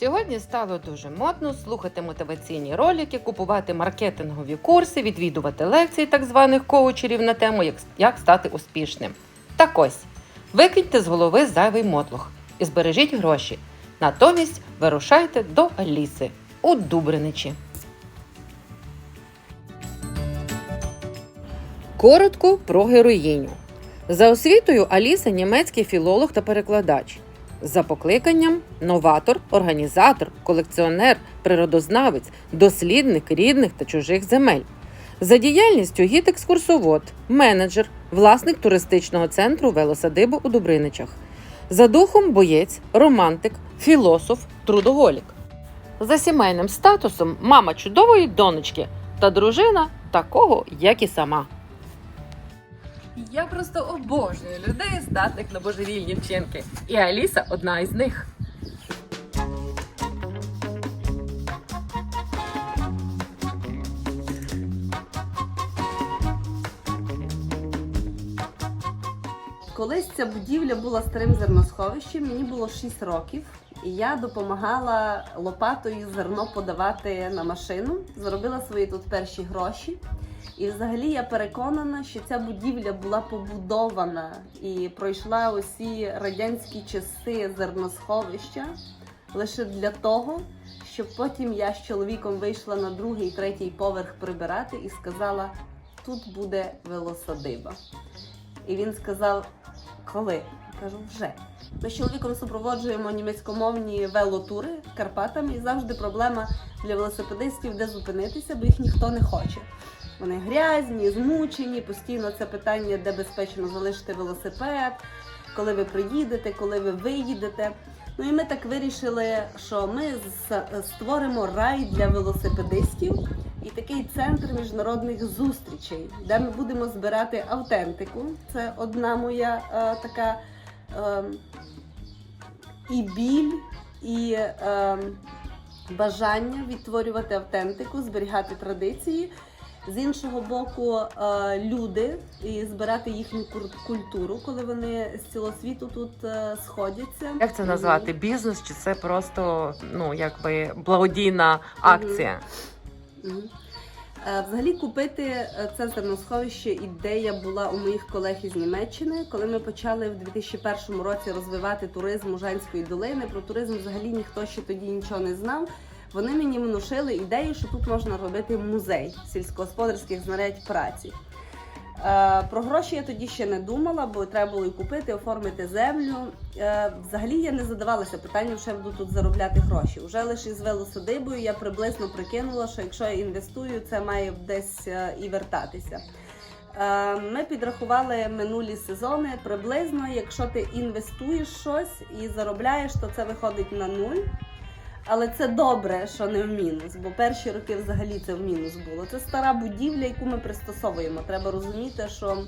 Сьогодні стало дуже модно слухати мотиваційні ролики, купувати маркетингові курси, відвідувати лекції так званих коучерів на тему, як, як стати успішним. Так ось, викиньте з голови зайвий мотлох і збережіть гроші. Натомість вирушайте до Аліси у Дубриничі. Коротко про героїню. За освітою Аліса німецький філолог та перекладач. За покликанням новатор, організатор, колекціонер, природознавець, дослідник рідних та чужих земель. За діяльністю гід-екскурсовод, менеджер, власник туристичного центру велосадибу у Дубриничах. За духом боєць, романтик, філософ, трудоголік. За сімейним статусом мама чудової донечки та дружина такого, як і сама. Я просто обожнюю людей, здатних на божевільні вчинки. І Аліса одна із них. Колись ця будівля була старим зерносховищем, мені було 6 років, і я допомагала лопатою зерно подавати на машину. Заробила свої тут перші гроші. І взагалі я переконана, що ця будівля була побудована і пройшла усі радянські часи зерносховища лише для того, щоб потім я з чоловіком вийшла на другий третій поверх прибирати і сказала: тут буде велосадиба. І він сказав, коли? Кажу, вже. Ми з чоловіком супроводжуємо німецькомовні велотури Карпатами, і завжди проблема для велосипедистів, де зупинитися, бо їх ніхто не хоче. Вони грязні, змучені, постійно це питання, де безпечно залишити велосипед, коли ви приїдете, коли ви виїдете. Ну і ми так вирішили, що ми створимо рай для велосипедистів і такий центр міжнародних зустрічей, де ми будемо збирати автентику. Це одна моя е, така е, і біль, і е, бажання відтворювати автентику, зберігати традиції. З іншого боку, е, люди і збирати їхню культуру, коли вони з цілого світу тут е, сходяться. Як це назвати? Бізнес чи це просто ну якби благодійна акція? Мгм. Е, Взагалі купити це зерносховище ідея була у моїх колег із Німеччини, коли ми почали в 2001 році розвивати туризм Ужанської долини. Про туризм взагалі ніхто ще тоді нічого не знав. Вони мені внушили ідею, що тут можна робити музей сільськогосподарських знарядь праці. Е, Про гроші я тоді ще не думала, бо треба було і купити, оформити землю. Е, Взагалі я не задавалася питанням, що я буду тут заробляти гроші. Уже лише із велосадибою я приблизно прикинула, що якщо я інвестую, це має десь е, і вертатися. Ми підрахували минулі сезони приблизно, якщо ти інвестуєш щось і заробляєш, то це виходить на нуль. Але це добре, що не в мінус, бо перші роки взагалі це в мінус було. Це стара будівля, яку ми пристосовуємо. Треба розуміти, що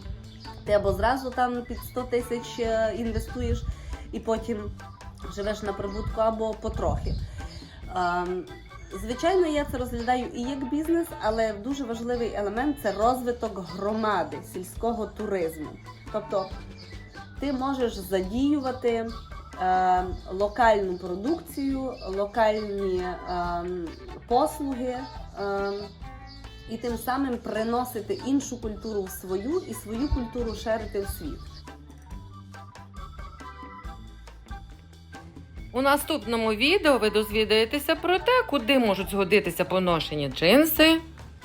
ти або зразу там під 100 тисяч е, інвестуєш і потім живеш на прибутку, або потрохи. Ем, Звичайно, я це розглядаю і як бізнес, але дуже важливий елемент це розвиток громади, сільського туризму. Тобто ти можеш задіювати локальну продукцію, локальні е, послуги е, і тим самим приносити іншу культуру в свою і свою культуру шерити в світ. У наступному відео ви дозвідаєтеся про те, куди можуть згодитися поношені джинси.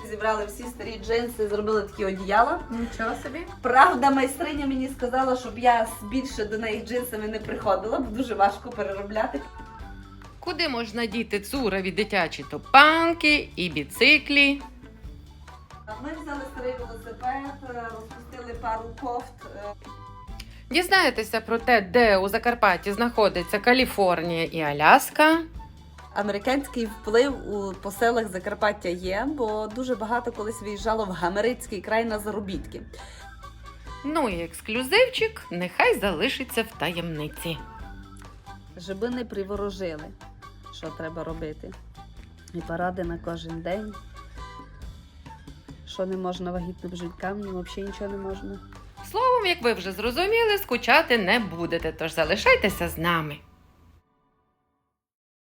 Зібрали всі старі джинси, зробили такі одіяла. Нічого собі. Правда, майстриня мені сказала, щоб я більше до неї джинсами не приходила, бо дуже важко переробляти. Куди можна діти цурові дитячі топанки і біциклі? Ми взяли старий велосипед, е, розпустили пару кофт. е, Дізнаєтеся про те, де у Закарпатті знаходиться Каліфорнія і Аляска. Американський вплив у поселах Закарпаття є, бо дуже багато колись виїжджало в Гамерицький край на заробітки. Ну і ексклюзивчик нехай залишиться в таємниці. Жиби не приворожили, що треба робити. І поради на кожен день. Що не можна вагітним жінкам, їм взагалі нічого не можна. Словом, як ви вже зрозуміли, скучати не будете, тож залишайтеся з нами.